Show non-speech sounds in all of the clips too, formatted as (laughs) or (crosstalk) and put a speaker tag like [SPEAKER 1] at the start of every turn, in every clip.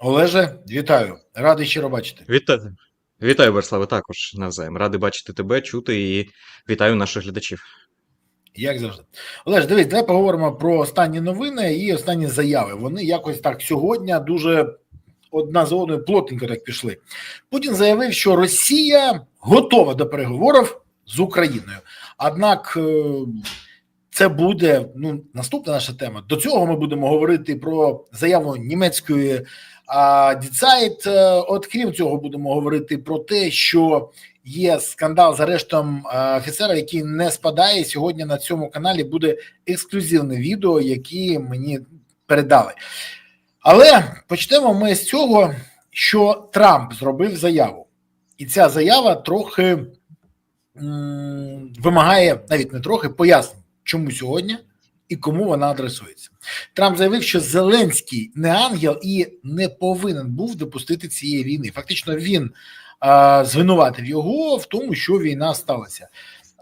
[SPEAKER 1] Олеже, вітаю, радий щиро бачити.
[SPEAKER 2] Вітаю. Вітаю, Бориславе, також навзаєм. Радий бачити тебе, чути і вітаю наших глядачів.
[SPEAKER 1] Як завжди, Олеж, дивись, давай поговоримо про останні новини і останні заяви. Вони якось так сьогодні дуже одна за одною плотненько так пішли. Путін заявив, що Росія готова до переговорів з Україною. Однак е, це буде ну наступна наша тема. До цього ми будемо говорити про заяву німецької а, Діцайт. Е, От крім цього, будемо говорити про те, що є скандал з арештом е, офіцера, який не спадає. Сьогодні на цьому каналі буде ексклюзивне відео, які мені передали. Але почнемо ми з цього, що Трамп зробив заяву, і ця заява трохи м, вимагає навіть не трохи пояснень, чому сьогодні і кому вона адресується. Трамп заявив, що Зеленський не ангел і не повинен був допустити цієї війни. Фактично, він а, звинуватив його в тому, що війна сталася.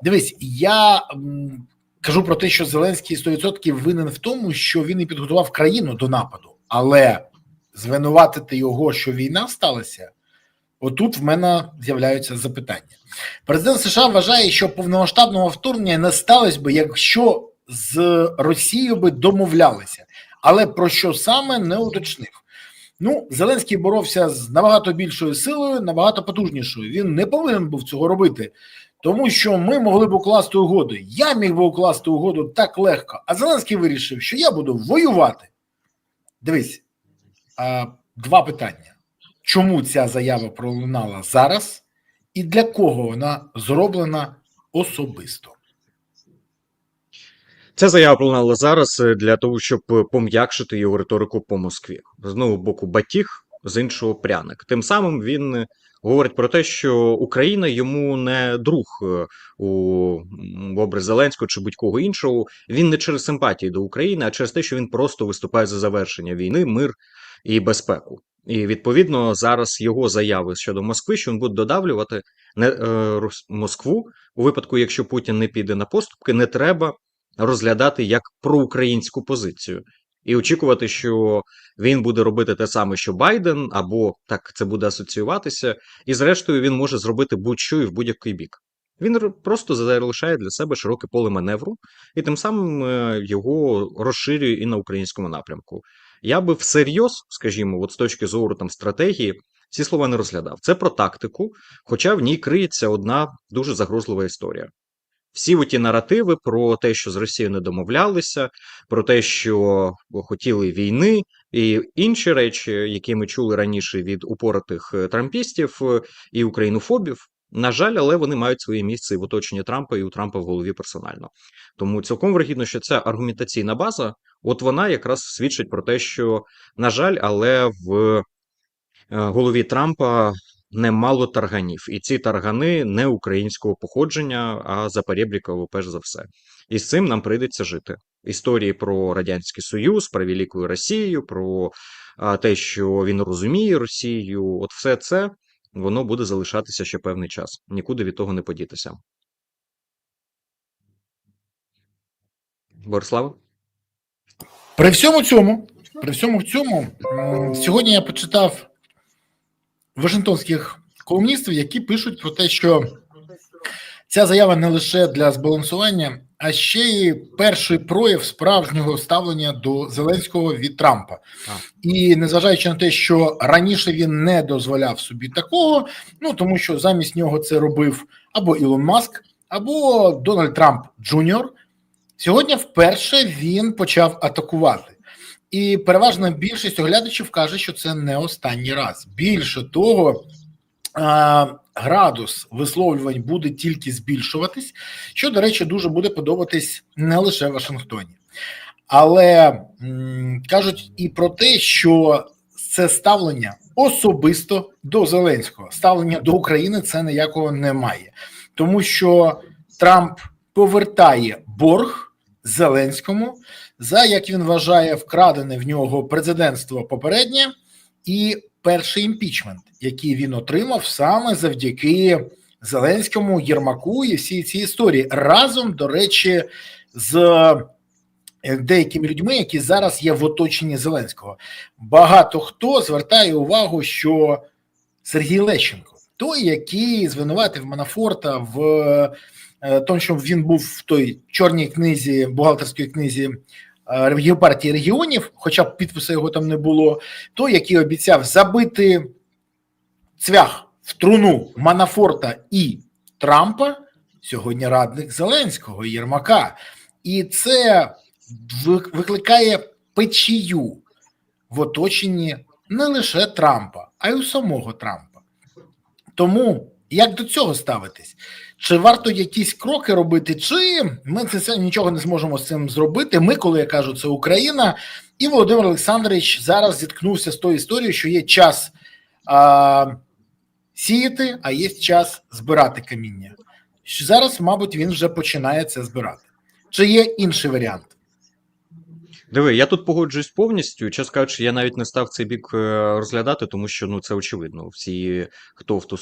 [SPEAKER 1] Дивись, я м, кажу про те, що Зеленський 100% винен в тому, що він і підготував країну до нападу, але звинуватити його, що війна сталася. Отут в мене з'являються запитання. Президент США вважає, що повномасштабного вторгнення не сталося би, якщо з Росією би домовлялися, але про що саме не уточнив. Ну, Зеленський боровся з набагато більшою силою, набагато потужнішою. Він не повинен був цього робити, тому що ми могли б укласти угоду. Я міг би укласти угоду так легко. А Зеленський вирішив, що я буду воювати. Дивись, а, два питання: чому ця заява пролунала зараз, і для кого вона зроблена особисто?
[SPEAKER 2] Ця заява пролунала зараз е, для того, щоб е, пом'якшити його риторику по Москві. З одного боку, батіг, з іншого пряник. Тим самим він е, говорить про те, що Україна йому не друг у образ Зеленського чи будь-кого іншого. Він не через симпатії до України, а через те, що він просто виступає за завершення війни, мир і безпеку. І відповідно зараз його заяви щодо Москви, що він буде додавлювати не Москву у випадку, якщо Путін не піде на поступки, не треба розглядати як проукраїнську позицію і очікувати, що він буде робити те саме, що Байден, або так це буде асоціюватися, і зрештою він може зробити будь-що і в будь-який бік. Він просто залишає для себе широке поле маневру, і тим самим е, його розширює і на українському напрямку. Я би всерйоз, скажімо, от з точки зору там стратегії, ці слова не розглядав. Це про тактику, хоча в ній криється одна дуже загрозлива історія. Всі оті наративи про те, що з Росією не домовлялися, про те, що хотіли війни, і інші речі, які ми чули раніше від упоротих е, трампістів е, і українофобів. На жаль, але вони мають своє місце і в оточенні Трампа, і у Трампа в голові персонально. Тому цілком вигідно, що ця аргументаційна база, от вона якраз свідчить про те, що, на жаль, але в е, голові Трампа немало тарганів, і ці таргани не українського походження, а запорєбріково, перш за все. І з цим нам прийдеться жити. Історії про Радянський Союз, про Велику Росію, про те, що він розуміє Росію, от все це воно буде залишатися ще певний час. Нікуди від того не подітися. Борислав?
[SPEAKER 1] При всьому цьому, при всьому цьому, сьогодні я почитав вашингтонських колумністів, які пишуть про те, що ця заява не лише для збалансування, а ще й перший прояв справжнього ставлення до Зеленського від Трампа. І незважаючи на те, що раніше він не дозволяв собі такого, ну тому що замість нього це робив або Ілон Маск, або Дональд Трамп Джуніор. Сьогодні вперше він почав атакувати. І переважна більшість оглядачів каже, що це не останній раз. Більше того, градус висловлювань буде тільки збільшуватись, що, до речі, дуже буде подобатись не лише Вашингтоні. Але кажуть і про те, що це ставлення особисто до Зеленського, ставлення до України це ніякого немає, тому що Трамп повертає борг Зеленському за як він вважає вкрадене в нього президентство попереднє і перший імпічмент, який він отримав саме завдяки Зеленському, Єрмаку і всій цій історії разом, до речі, з е, деякими людьми, які зараз є в оточенні Зеленського. Багато хто звертає увагу, що Сергій Лещенко, той, який звинуватив Манафорта в тому, що він був в той чорній книзі, бухгалтерській книзі е, партії регіонів, хоча б підпису його там не було, той, який обіцяв забити цвях в труну Манафорта і Трампа, сьогодні радник Зеленського Єрмака. І це викликає печію в оточенні не лише Трампа, а й у самого Трампа. Тому як до цього ставитись? Чи варто якісь кроки робити, чи ми це, нічого не зможемо з цим зробити? Ми, коли я кажу, це Україна, і Володимир Олександрович зараз зіткнувся з тою історією, що є час а, сіяти, а є час збирати каміння. Зараз, мабуть, він вже починає це збирати. Чи є інший варіант?
[SPEAKER 2] Диви, я тут погоджуюсь повністю. Чесно кажучи, я навіть не став цей бік е, розглядати, тому що ну це очевидно. Всі, хто в ту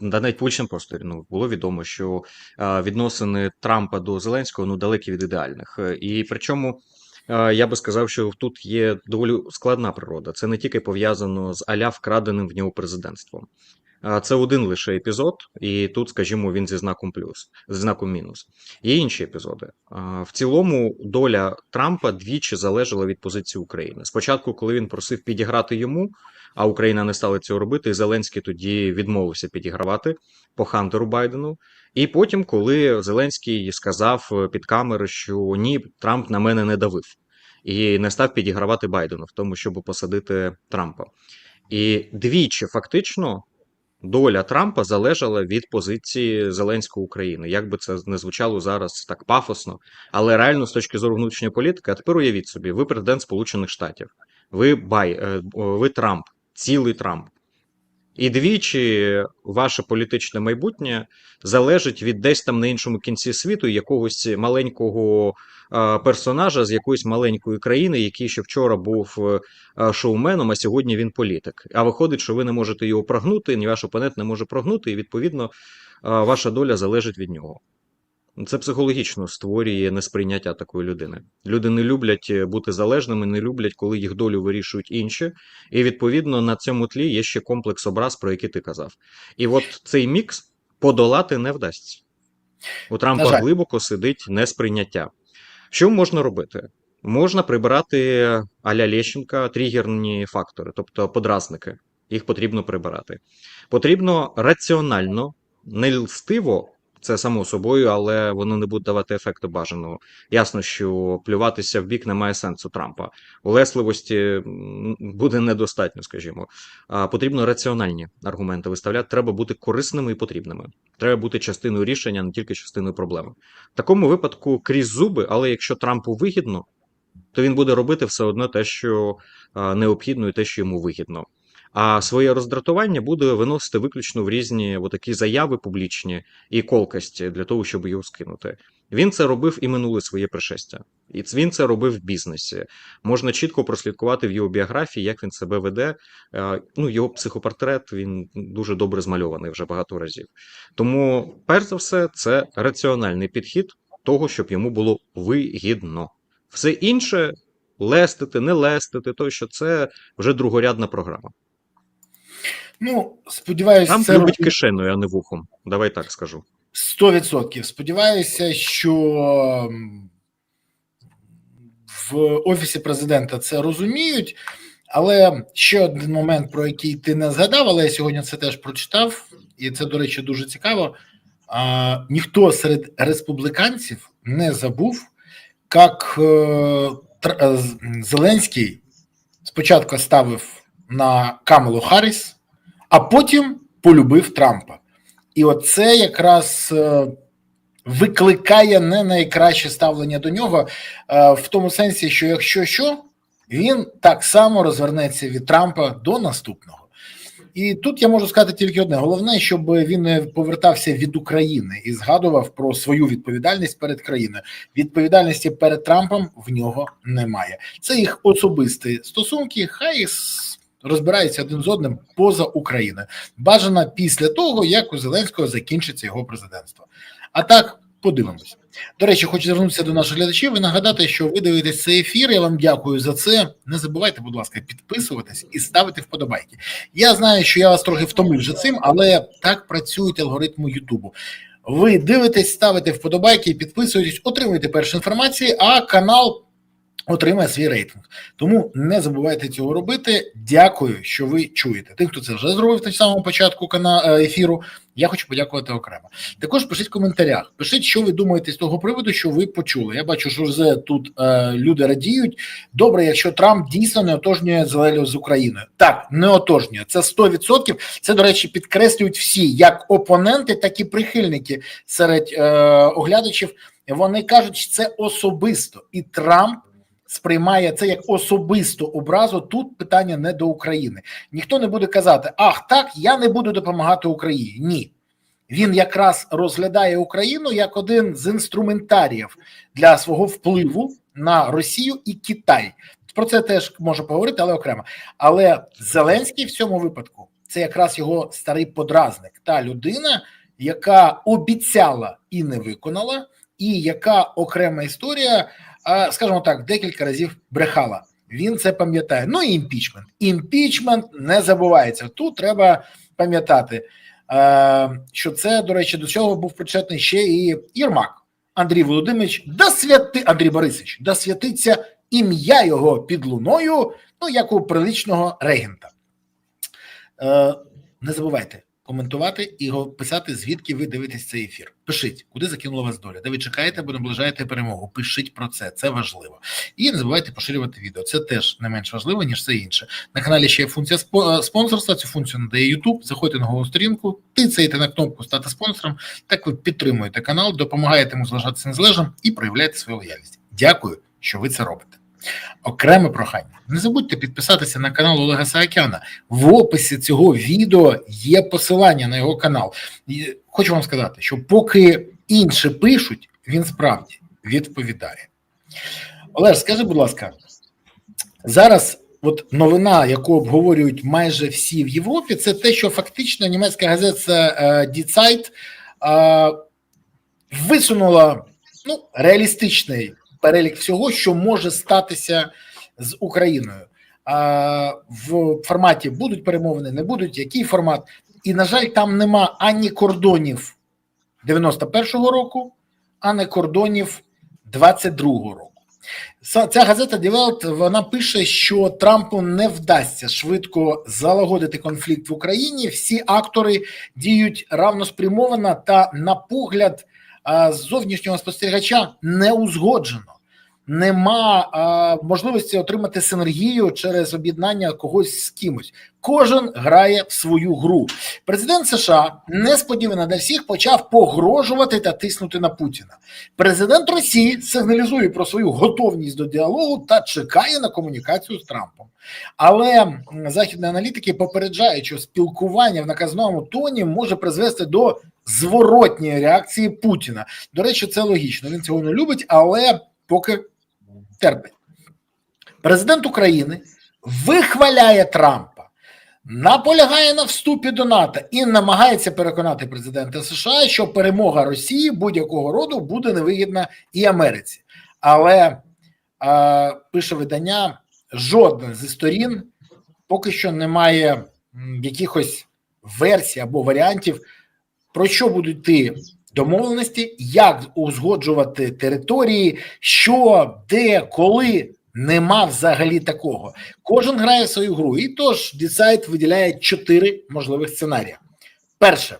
[SPEAKER 2] да навіть в публічному просторі ну, було відомо, що е, відносини Трампа до Зеленського ну далекі від ідеальних. Е, І причому я би сказав, що тут є доволі складна природа. Це не тільки пов'язано з аля вкраденим в нього президентством. Це один лише епізод, і тут, скажімо, він зі знаком плюс, зі знаком мінус. Є інші епізоди. В цілому доля Трампа двічі залежала від позиції України. Спочатку, коли він просив підіграти йому, а Україна не стала цього робити, і Зеленський тоді відмовився підігравати по Хантеру Байдену. І потім, коли Зеленський сказав під камери, що ні, Трамп на мене не давив і не став підігравати Байдену в тому, щоб посадити Трампа. І двічі фактично доля Трампа залежала від позиції Зеленського України. Як би це не звучало зараз так пафосно, але реально з точки зору внутрішньої політики, а тепер уявіть собі, ви президент Сполучених Штатів, ви Бай, е, ви Трамп, цілий Трамп. І двічі ваше політичне майбутнє залежить від десь там на іншому кінці світу якогось маленького е, персонажа з якоїсь маленької країни, який ще вчора був е, шоуменом, а сьогодні він політик. А виходить, що ви не можете його прогнути, ні ваш опонент не може прогнути, і відповідно е, ваша доля залежить від нього. Це психологічно створює несприйняття такої людини. Люди не люблять е, бути залежними, не люблять, коли їх долю вирішують інші. І відповідно на цьому тлі є ще комплекс образ, про який ти казав. І от цей мікс подолати не вдасться. У Трампа глибоко сидить несприйняття. Що можна робити? Можна прибирати аля Лещенка тригерні фактори, тобто подразники. Їх потрібно прибирати. Потрібно раціонально, не льстиво, це само собою, але воно не буде давати ефекту бажаного. Ясно, що плюватися в бік немає сенсу Трампа. Улесливості буде недостатньо, скажімо. А, Потрібно раціональні аргументи виставляти. Треба бути корисними і потрібними. Треба бути частиною рішення, не тільки частиною проблеми. В такому випадку крізь зуби, але якщо Трампу вигідно, то він буде робити все одно те, що необхідно, і те, що йому вигідно. А своє роздратування буде виносити виключно в різні такі заяви публічні і колкості для того, щоб його скинути. Він це робив і минуле своє пришестя. І він це робив в бізнесі. Можна чітко прослідкувати в його біографії, як він себе веде. Ну, його психопортрет він дуже добре змальований вже багато разів. Тому, перш за все, це раціональний підхід того, щоб йому було вигідно. Все інше лестити, не лестити, то що це вже другорядна програма.
[SPEAKER 1] Ну, сподіваюся,
[SPEAKER 2] Трамп
[SPEAKER 1] це робить
[SPEAKER 2] кишеною, а не вухом. Давай так скажу.
[SPEAKER 1] 100%. Сподіваюся, що в офісі президента це розуміють. Але ще один момент, про який ти не згадав, але я сьогодні це теж прочитав, і це, до речі, дуже цікаво. А, ніхто серед республіканців не забув, як е, е, Зеленський спочатку ставив на Камелу Харріс, а потім полюбив Трампа. І оце якраз е, викликає не найкраще ставлення до нього, е, в тому сенсі, що якщо що, він так само розвернеться від Трампа до наступного. І тут я можу сказати тільки одне: головне, щоб він не повертався від України і згадував про свою відповідальність перед країною. Відповідальності перед Трампом в нього немає. Це їх особисті стосунки, хай розбираються один з одним поза Україною. Бажано після того, як у Зеленського закінчиться його президентство. А так, Подивимось. До речі, хочу звернутися до наших глядачів і нагадати, що ви дивитесь цей ефір. Я вам дякую за це. Не забувайте, будь ласка, підписуватись і ставити вподобайки. Я знаю, що я вас трохи втомив вже цим, але так працюють алгоритми Ютубу. Ви дивитесь, ставите вподобайки, підписуєтесь, отримуєте першу інформацію, а канал отримає свій рейтинг. Тому не забувайте цього робити. Дякую, що ви чуєте. Тим, хто це вже зробив на самому початку е, ефіру. Я хочу подякувати окремо. Також пишіть в коментарях. Пишіть, що ви думаєте з того приводу, що ви почули. Я бачу, що вже тут е, люди радіють. Добре, якщо Трамп дійсно не отожнює Зелену з Україною. Так, не отожнює. Це 100%. Це, до речі, підкреслюють всі, як опоненти, так і прихильники серед е, оглядачів. Вони кажуть, що це особисто, і Трамп сприймає це як особисту образу. Тут питання не до України. Ніхто не буде казати: Ах, так, я не буду допомагати Україні. Ні. Він якраз розглядає Україну як один з інструментаріїв для свого впливу на Росію і Китай. Про це теж можу поговорити, але окремо. Але Зеленський в цьому випадку це якраз його старий подразник, та людина, яка обіцяла і не виконала, і яка окрема історія скажімо так, декілька разів брехала. Він це пам'ятає. Ну і імпічмент. Імпічмент не забувається. Тут треба пам'ятати, що це, до речі, до цього був причетний ще і Єрмак Андрій Володимирович, да святи Андрій Борисович, да святиться ім'я його під луною, ну як у приличного регента. Е, Не забувайте коментувати і писати, звідки ви дивитесь цей ефір. Пишіть, куди закинула вас доля, де ви чекаєте, або наближаєте перемогу. Пишіть про це, це важливо. І не забувайте поширювати відео. Це теж не менш важливо, ніж все інше. На каналі ще є функція спонсорства. Цю функцію надає YouTube. Заходьте на голову сторінку, тицяєте на кнопку Стати спонсором. Так ви підтримуєте канал, допомагаєте йому залишатися незалежним і проявляєте свою лояльність. Дякую, що ви це робите. Окреме прохання. Не забудьте підписатися на канал Олега Саакяна. В описі цього відео є посилання на його канал. І хочу вам сказати, що поки інші пишуть, він справді відповідає. Олеж, скажи, будь ласка, зараз от новина, яку обговорюють майже всі в Європі, це те, що фактично німецька газета Die Zeit висунула ну, реалістичний перелік всього, що може статися з Україною. А в форматі будуть перемовини, не будуть, який формат. І, на жаль, там нема ані кордонів 91-го року, ані кордонів 22-го року. Ця газета Welt, вона пише, що Трампу не вдасться швидко залагодити конфлікт в Україні. Всі актори діють равноспрямовано та на погляд зовнішнього спостерігача не узгоджено. Нема а, можливості отримати синергію через об'єднання когось з кимось. Кожен грає в свою гру. Президент США несподівано для всіх почав погрожувати та тиснути на Путіна. Президент Росії сигналізує про свою готовність до діалогу та чекає на комунікацію з Трампом. Але західні аналітики попереджають, що спілкування в наказному тоні може призвести до зворотньої реакції Путіна. До речі, це логічно. Він цього не любить, але поки терпить. Президент України вихваляє Трампа, наполягає на вступі до НАТО і намагається переконати президента США, що перемога Росії будь-якого роду буде невигідна і Америці. Але е, пише видання, жодна зі сторін поки що немає якихось версій або варіантів, про що будуть йти домовленості, як узгоджувати території, що, де, коли. Нема взагалі такого. Кожен грає свою гру. І тож Дісайт виділяє чотири можливих сценарії. Перше,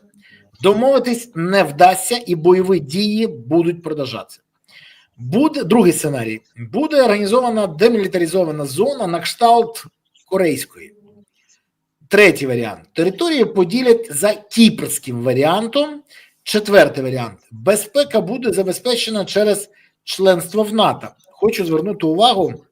[SPEAKER 1] домовитись не вдасться, і бойові дії будуть продовжатися. Буде другий сценарій: буде організована демілітаризована зона на кшталт корейської. Третій варіант: території поділять за кіпрським варіантом. Четвертий варіант: безпека буде забезпечена через членство в НАТО. Хочу звернути увагу,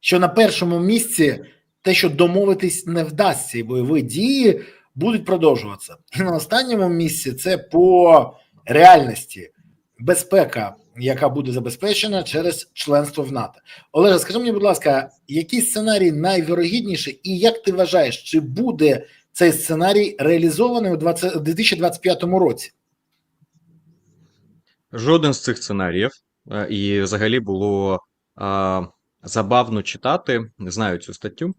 [SPEAKER 1] що на першому місці те, що домовитись не вдасться, і бойові дії будуть продовжуватися. І на останньому місці це по реальності безпека, яка буде забезпечена через членство в НАТО. Олеже, скажи мені, будь ласка, який сценарій найвірогідніший, і як ти вважаєш, чи буде цей сценарій реалізований у 20, 2025 році?
[SPEAKER 2] Жоден з цих сценаріїв, е, і взагалі було а, забавно читати, не знаю цю статтю,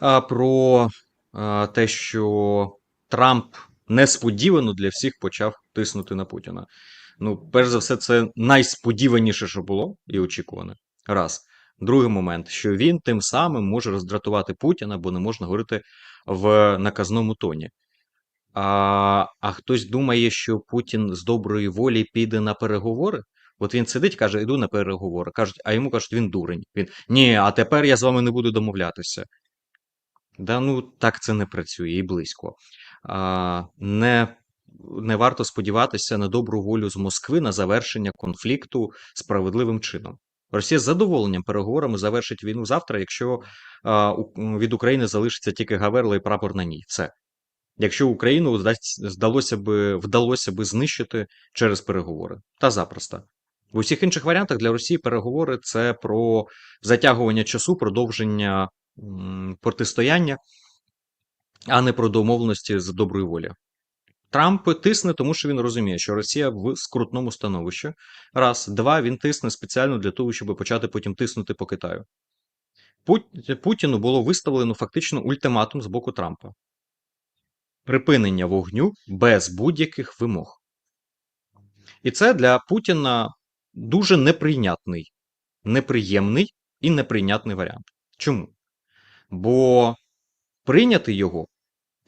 [SPEAKER 2] а, про а, те, що Трамп несподівано для всіх почав тиснути на Путіна. Ну, перш за все, це найсподіваніше, що було, і очікуване. Раз. Другий момент, що він тим самим може роздратувати Путіна, бо не можна говорити в наказному тоні. А, а хтось думає, що Путін з доброї волі піде на переговори. От він сидить, каже, йду на переговори. Кажуть, а йому кажуть, він дурень. Він ні, а тепер я з вами не буду домовлятися. Да, ну так це не працює і близько. А, не, не варто сподіватися на добру волю з Москви на завершення конфлікту справедливим чином. Росія з задоволенням переговорами завершить війну завтра, якщо а, у- від України залишиться тільки Гаверла і прапор на ній. Все. Якщо Україну здалося би, вдалося би знищити через переговори. Та запросто. В усіх інших варіантах для Росії переговори це про затягування часу, продовження протистояння, а не про домовленості з доброї волі. Трамп тисне, тому що він розуміє, що Росія в скрутному становищі. Раз, два, він тисне спеціально для того, щоб почати потім тиснути по Китаю. Путіну було виставлено фактично ультиматум з боку Трампа припинення вогню без будь-яких вимог. І це для Путіна дуже неприйнятний, неприємний і неприйнятний варіант. Чому? Бо прийняти його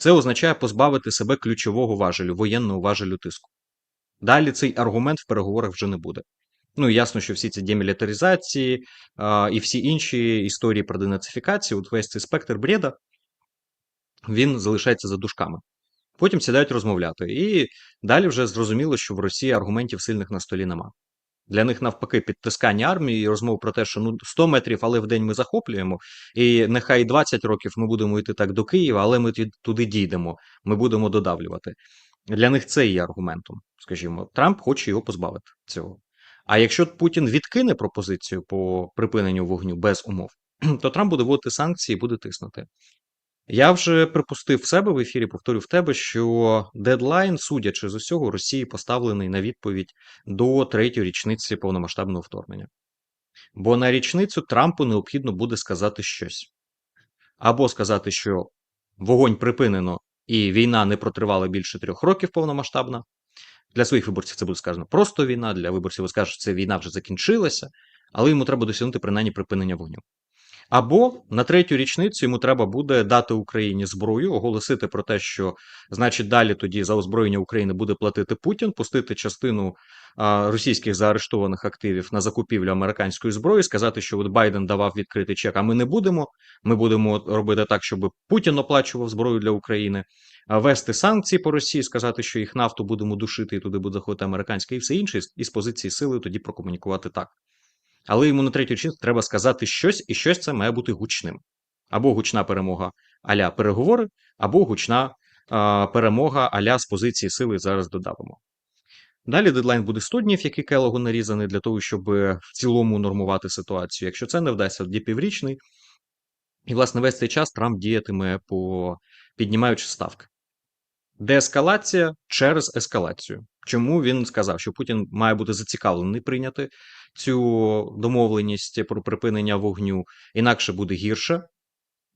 [SPEAKER 2] це означає позбавити себе ключового важелю, воєнного важелю тиску. Далі цей аргумент в переговорах вже не буде. Ну, і ясно, що всі ці демілітаризації а, і всі інші історії про денацифікацію, от весь цей спектр бреда, він залишається за дужками. Потім сідають розмовляти. І далі вже зрозуміло, що в Росії аргументів сильних на столі нема. Для них навпаки підтискання армії і розмов про те, що ну 100 метрів, але в день ми захоплюємо, і нехай 20 років ми будемо йти так до Києва, але ми туди дійдемо, ми будемо додавлювати. Для них це є аргументом. Скажімо, Трамп хоче його позбавити цього. А якщо Путін відкине пропозицію по припиненню вогню без умов, (clears throat) то Трамп буде вводити санкції і буде тиснути. Я вже припустив в себе в ефірі, повторю в тебе, що дедлайн, судячи з усього, Росії поставлений на відповідь до третьої річниці повномасштабного вторгнення. Бо на річницю Трампу необхідно буде сказати щось. Або сказати, що вогонь припинено і війна не протривала більше трьох років повномасштабна. Для своїх виборців це буде сказано просто війна, для виборців скажуть, що це війна вже закінчилася, але йому треба досягнути принаймні припинення вогню. Або на третю річницю йому треба буде дати Україні зброю, оголосити про те, що значить далі тоді за озброєння України буде платити Путін, пустити частину російських заарештованих активів на закупівлю американської зброї, сказати, що от Байден давав відкритий чек, а ми не будемо. Ми будемо робити так, щоб Путін оплачував зброю для України, вести санкції по Росії, сказати, що їх нафту будемо душити, і туди буде заходити американська і все інше, і з позиції сили тоді прокомунікувати так. Але йому на третю чергу треба сказати щось, і щось це має бути гучним. Або гучна перемога аля переговори, або гучна а, перемога аля з позиції сили зараз додавимо. Далі дедлайн буде 100 днів, який Келогу нарізаний для того, щоб в цілому нормувати ситуацію. Якщо це не вдасться, тоді піврічний. І, власне, весь цей час Трамп діятиме по піднімаючи ставки. Деескалація через ескалацію. Чому він сказав, що Путін має бути зацікавлений прийняти цю домовленість про припинення вогню, інакше буде гірше,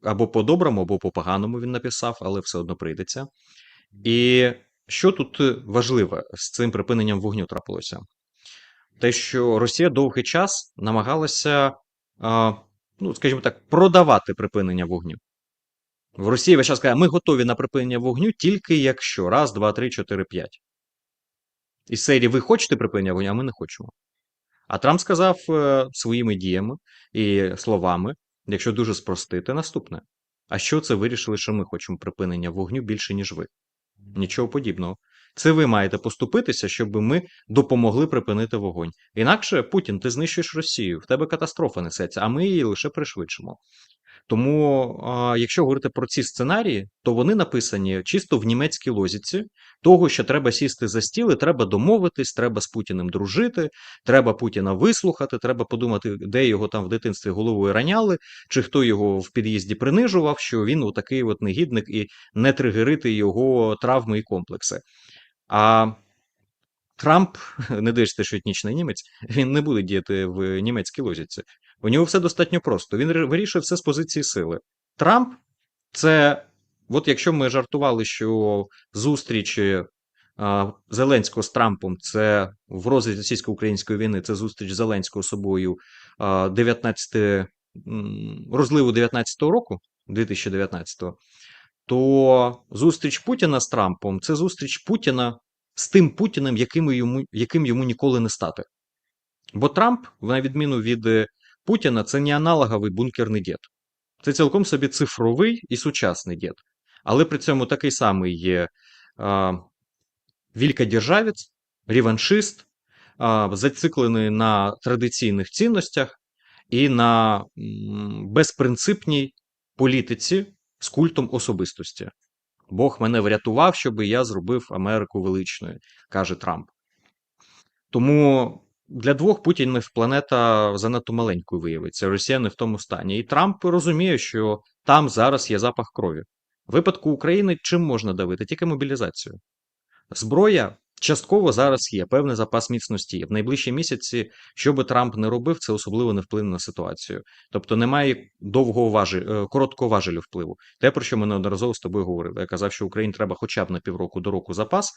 [SPEAKER 2] або по-доброму, або по-поганому він написав, але все одно прийдеться. І що тут важливе з цим припиненням вогню трапилося? Те, що Росія довгий час намагалася, ну, скажімо так, продавати припинення вогню. В Росії весь час каже, ми готові на припинення вогню тільки якщо раз, два, три, чотири, п'ять. Із серії ви хочете припинення вогню, а ми не хочемо. А Трамп сказав е, своїми діями і словами, якщо дуже спростити, наступне. А що це вирішили, що ми хочемо припинення вогню більше, ніж ви? Нічого подібного. Це ви маєте поступитися, щоб ми допомогли припинити вогонь. Інакше, Путін, ти знищуєш Росію, в тебе катастрофа несеться, а ми її лише пришвидшимо. Тому, а, якщо говорити про ці сценарії, то вони написані чисто в німецькій лозіці, того, що треба сісти за стіл, і треба домовитись, треба з Путіним дружити, треба Путіна вислухати, треба подумати, де його там в дитинстві головою раняли, чи хто його в під'їзді принижував, що він отакий от негідник і не тригерити його травми і комплекси. А Трамп, (laughs) не дивишся, що етнічний німець, він не буде діяти в німецькій логіці. У нього все достатньо просто. Він вирішує все з позиції сили. Трамп це, от якщо ми жартували, що зустріч Зеленського з Трампом це в розрізі російсько-української війни, це зустріч Зеленського з собою а, 19, розливу 19-го року, 2019-го, то зустріч Путіна з Трампом це зустріч Путіна з тим Путіним, яким йому, яким йому ніколи не стати. Бо Трамп, на відміну від Путіна, це не аналоговий бункерний дід. Це цілком собі цифровий і сучасний дід. Але при цьому такий самий є а, вількодержавець, реваншист, а, зациклений на традиційних цінностях і на безпринципній політиці з культом особистості. Бог мене врятував, щоб я зробив Америку величною, каже Трамп. Тому для двох Путінів планета занадто маленькою виявиться. Росія не в тому стані. І Трамп розуміє, що там зараз є запах крові. В випадку України чим можна давити? Тільки мобілізацію. Зброя частково зараз є, певний запас міцності. В найближчі місяці, що би Трамп не робив, це особливо не вплине на ситуацію. Тобто немає довгого важелю, короткого важелю впливу. Те, про що ми неодноразово з тобою говорили. Я казав, що Україні треба хоча б на півроку до року запас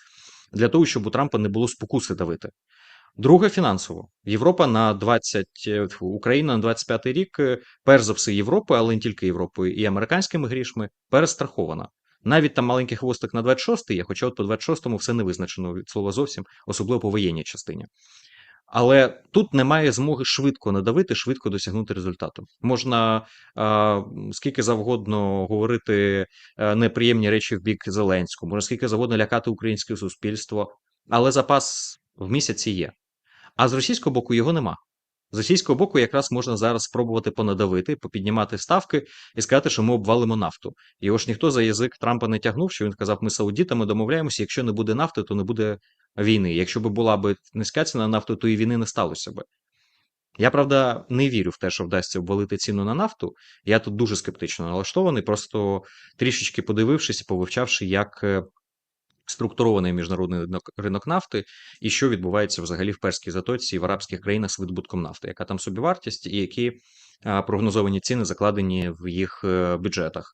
[SPEAKER 2] для того, щоб у Трампа не було спокуси давити. Друге фінансово. Європа на 20, е, Україна на 25 рік, е, перш за все, Європою, але не тільки Європою, і американськими грішми перестрахована. Навіть там маленький хвостик на 26 є, хоча от по 26-му все не визначено від слова зовсім, особливо по воєнній частині. Але тут немає змоги швидко надавити, швидко досягнути результату. Можна а, скільки завгодно говорити неприємні речі в бік Зеленського, можна скільки завгодно лякати українське суспільство, але запас в місяці є. А з російського боку його нема. З російського боку, якраз можна зараз спробувати понадавити, попіднімати ставки і сказати, що ми обвалимо нафту. Його ж ніхто за язик Трампа не тягнув, що він сказав, ми саудітами домовляємося, якщо не буде нафти, то не буде війни. Якщо б була б низька ціна на нафту, то і війни не сталося би. Я правда не вірю в те, що вдасться обвалити ціну на нафту. Я тут дуже скептично налаштований, просто трішечки подивившись і повивчавши, як е, структурований міжнародний ринок, нафти, і що відбувається взагалі в перській затоці і в арабських країнах з видобутком нафти, яка там собівартість, і які прогнозовані ціни закладені в їх е, бюджетах.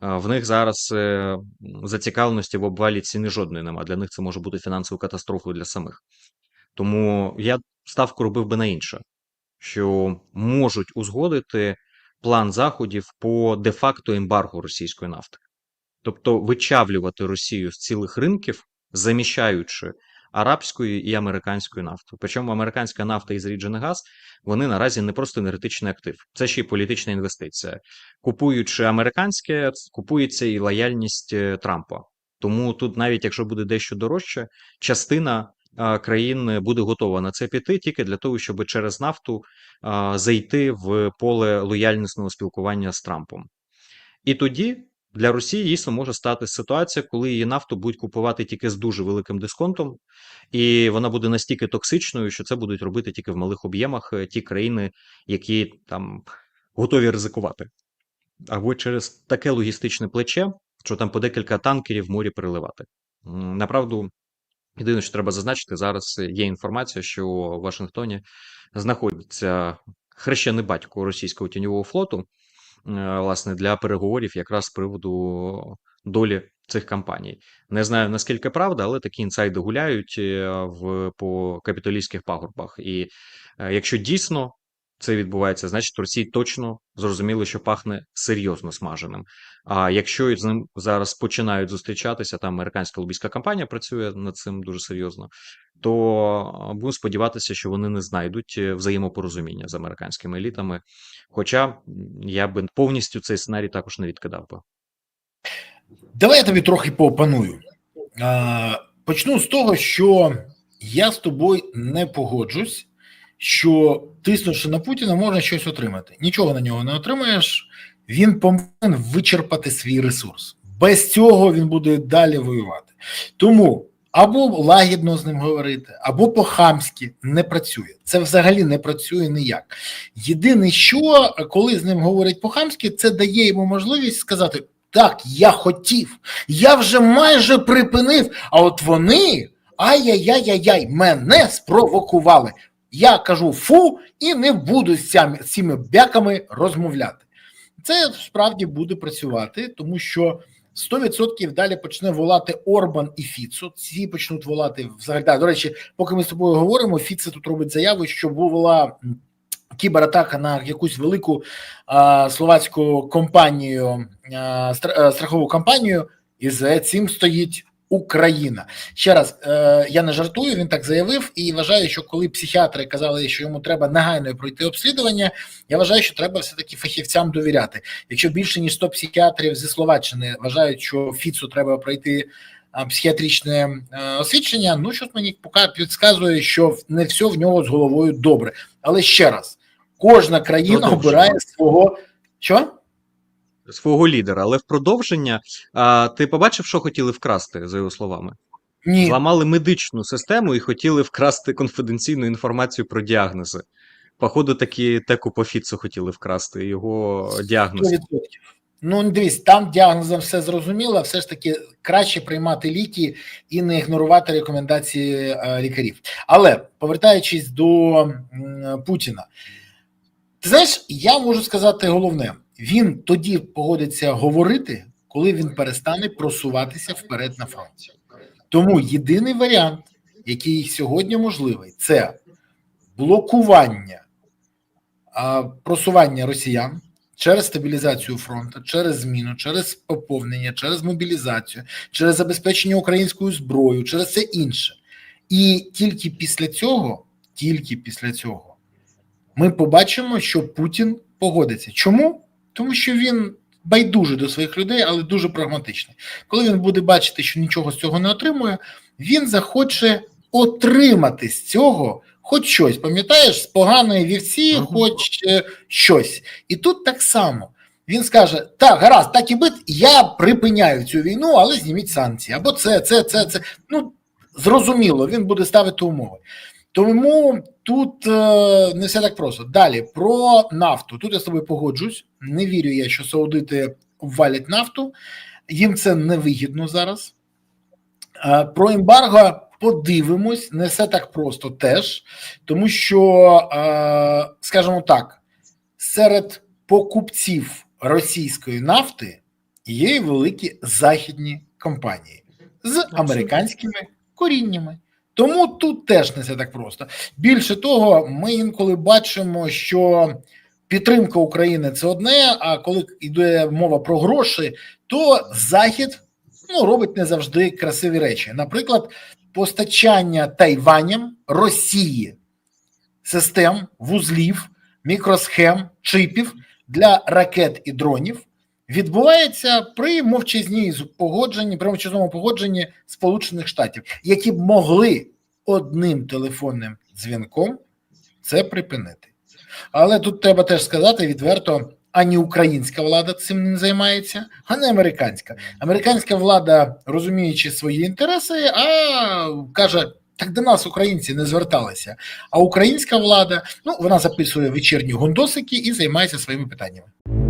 [SPEAKER 2] В них зараз е, зацікавленості в обвалі ціни жодної нема. Для них це може бути фінансовою катастрофою для самих. Тому я ставку робив би на інше, що можуть узгодити план заходів по де-факто ембарго російської нафти. Тобто вичавлювати Росію з цілих ринків, заміщаючи арабською і американською нафтою. Причому американська нафта і зріджений газ вони наразі не просто енергетичний актив, це ще й політична інвестиція. Купуючи американське, купується і лояльність е, Трампа. Тому тут, навіть якщо буде дещо дорожче, частина а, країн буде готова на це піти тільки для того, щоб через нафту а, зайти в поле лояльнісного спілкування з Трампом. І тоді для Росії дійсно може стати ситуація, коли її нафту будуть купувати тільки з дуже великим дисконтом, і вона буде настільки токсичною, що це будуть робити тільки в малих об'ємах е, ті країни, які там готові ризикувати. Або через таке логістичне плече, що там по декілька танкерів в морі переливати. Направду, єдине, що треба зазначити, зараз є інформація, що в Вашингтоні знаходиться хрещений батько російського тіньового флоту, власне, для переговорів якраз з приводу долі цих компаній. Не знаю наскільки правда, але такі інсайди гуляють е, в по капітолійських пагорбах. І е, якщо дійсно це відбувається, значить Росії точно зрозуміло, що пахне серйозно смаженим. А якщо з ним зараз починають зустрічатися, там американська лобійська компанія працює над цим дуже серйозно, то будемо сподіватися, що вони не знайдуть е, взаємопорозуміння з американськими елітами. Хоча я би повністю цей сценарій також не відкидав би.
[SPEAKER 1] Давай я тобі трохи поопаную. Почну з того, що я з тобою не погоджусь, що тиснувши на Путіна, можна щось отримати. Нічого на нього не отримаєш, він повинен вичерпати свій ресурс. Без цього він буде далі воювати. Тому або лагідно з ним говорити, або по-хамськи не працює. Це взагалі не працює ніяк. Єдине, що коли з ним говорять по-хамськи, це дає йому можливість сказати: так, я хотів, я вже майже припинив. А от вони, ай-яй-яй-яй-яй, мене спровокували. Я кажу фу і не буду з цими бяками розмовляти. Це справді буде працювати, тому що 100% далі почне волати Орбан і Фіцо. Ці почнуть волати взагалі. До речі, поки ми з тобою говоримо, Фіцо тут робить заяву, що була кібератака на якусь велику а, словацьку компанію, а, страхову компанію, і за цим стоїть Україна. Ще раз, е, я не жартую, він так заявив, і вважаю, що коли психіатри казали, що йому треба негайно пройти обслідування, я вважаю, що треба все-таки фахівцям довіряти. Якщо більше ніж 100 психіатрів зі Словаччини вважають, що Фіцу треба пройти психіатричне е, освідчення, ну щось мені поки підказує, що не все в нього з головою добре. Але ще раз, кожна країна обирає свого що?
[SPEAKER 2] Свого лідера. Але в продовження а, ти побачив, що хотіли вкрасти, за його словами?
[SPEAKER 1] Ні,
[SPEAKER 2] Зламали медичну систему і хотіли вкрасти конфіденційну інформацію про діагнози. Походу, такі теку по Фіцу хотіли вкрасти його діагноз.
[SPEAKER 1] 100%. Ну, дивись, там діагнозом все зрозуміло, все ж таки краще приймати ліки і не ігнорувати рекомендації е, лікарів. Але повертаючись до Путіна, ти знаєш, я можу сказати головне: він тоді погодиться говорити, коли він перестане просуватися вперед на фронті. Тому єдиний варіант, який сьогодні можливий, це блокування просування росіян через стабілізацію фронту, через зміну, через поповнення, через мобілізацію, через забезпечення українською зброєю, через все інше. І тільки після цього, тільки після цього, ми побачимо, що Путін погодиться. Чому? Тому що він байдужий до своїх людей, але дуже прагматичний. Коли він буде бачити, що нічого з цього не отримує, він захоче отримати з цього хоч щось. Пам'ятаєш, з поганої вівці, хоч е, щось. І тут так само. Він скаже: так, гаразд, так і бит, я припиняю цю війну, але зніміть санкції. Або це, це, це, це. Ну, зрозуміло, він буде ставити умови. Тому тут е, не все так просто. Далі про нафту. Тут я з тобою погоджусь. Не вірю я, що саудити обвалять нафту. Їм це невигідно зараз. Е, Про ембарго подивимось, не все так просто теж, тому що, е, скажімо так, серед покупців російської нафти є великі західні компанії з американськими коріннями. Тому тут теж не все так просто. Більше того, ми інколи бачимо, що підтримка України це одне, а коли йде мова про гроші, то Захід ну, робить не завжди красиві речі. Наприклад, постачання Тайваням Росії систем, вузлів, мікросхем, чипів для ракет і дронів відбувається при мовчазній погодженні, при мовчазному погодженні Сполучених Штатів, які б могли одним телефонним дзвінком це припинити. Але тут треба теж сказати відверто. Ані українська влада цим не займається, а не американська. Американська влада, розуміючи свої інтереси, а каже: так до нас українці не зверталися. А українська влада, ну вона записує вечірні гондосики і займається своїми питаннями.